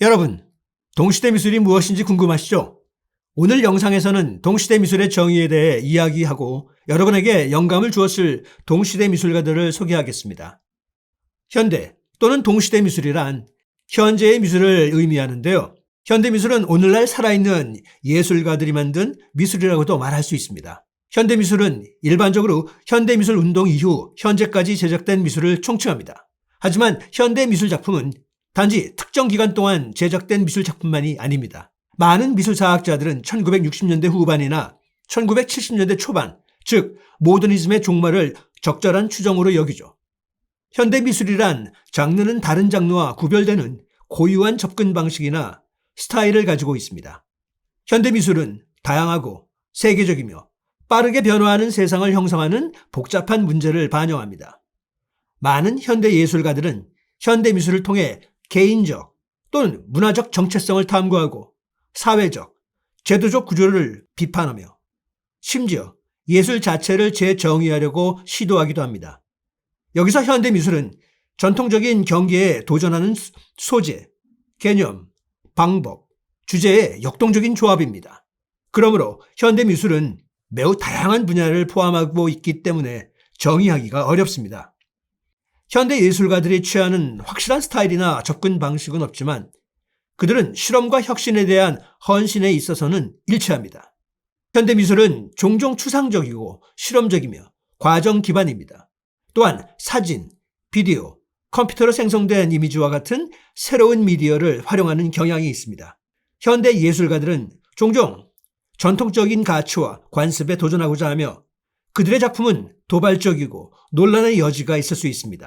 여러분, 동시대 미술이 무엇인지 궁금하시죠? 오늘 영상에서는 동시대 미술의 정의에 대해 이야기하고 여러분에게 영감을 주었을 동시대 미술가들을 소개하겠습니다. 현대 또는 동시대 미술이란 현재의 미술을 의미하는데요. 현대 미술은 오늘날 살아있는 예술가들이 만든 미술이라고도 말할 수 있습니다. 현대 미술은 일반적으로 현대 미술 운동 이후 현재까지 제작된 미술을 총칭합니다. 하지만 현대 미술 작품은 단지 특정 기간 동안 제작된 미술 작품만이 아닙니다. 많은 미술사학자들은 1960년대 후반이나 1970년대 초반, 즉 모더니즘의 종말을 적절한 추정으로 여기죠. 현대 미술이란 장르는 다른 장르와 구별되는 고유한 접근 방식이나 스타일을 가지고 있습니다. 현대 미술은 다양하고 세계적이며 빠르게 변화하는 세상을 형성하는 복잡한 문제를 반영합니다. 많은 현대 예술가들은 현대 미술을 통해 개인적 또는 문화적 정체성을 탐구하고 사회적, 제도적 구조를 비판하며 심지어 예술 자체를 재정의하려고 시도하기도 합니다. 여기서 현대 미술은 전통적인 경계에 도전하는 수- 소재, 개념, 방법, 주제의 역동적인 조합입니다. 그러므로 현대 미술은 매우 다양한 분야를 포함하고 있기 때문에 정의하기가 어렵습니다. 현대 예술가들이 취하는 확실한 스타일이나 접근 방식은 없지만 그들은 실험과 혁신에 대한 헌신에 있어서는 일치합니다. 현대 미술은 종종 추상적이고 실험적이며 과정 기반입니다. 또한 사진, 비디오, 컴퓨터로 생성된 이미지와 같은 새로운 미디어를 활용하는 경향이 있습니다. 현대 예술가들은 종종 전통적인 가치와 관습에 도전하고자 하며 그들의 작품은 도발적이고 논란의 여지가 있을 수 있습니다.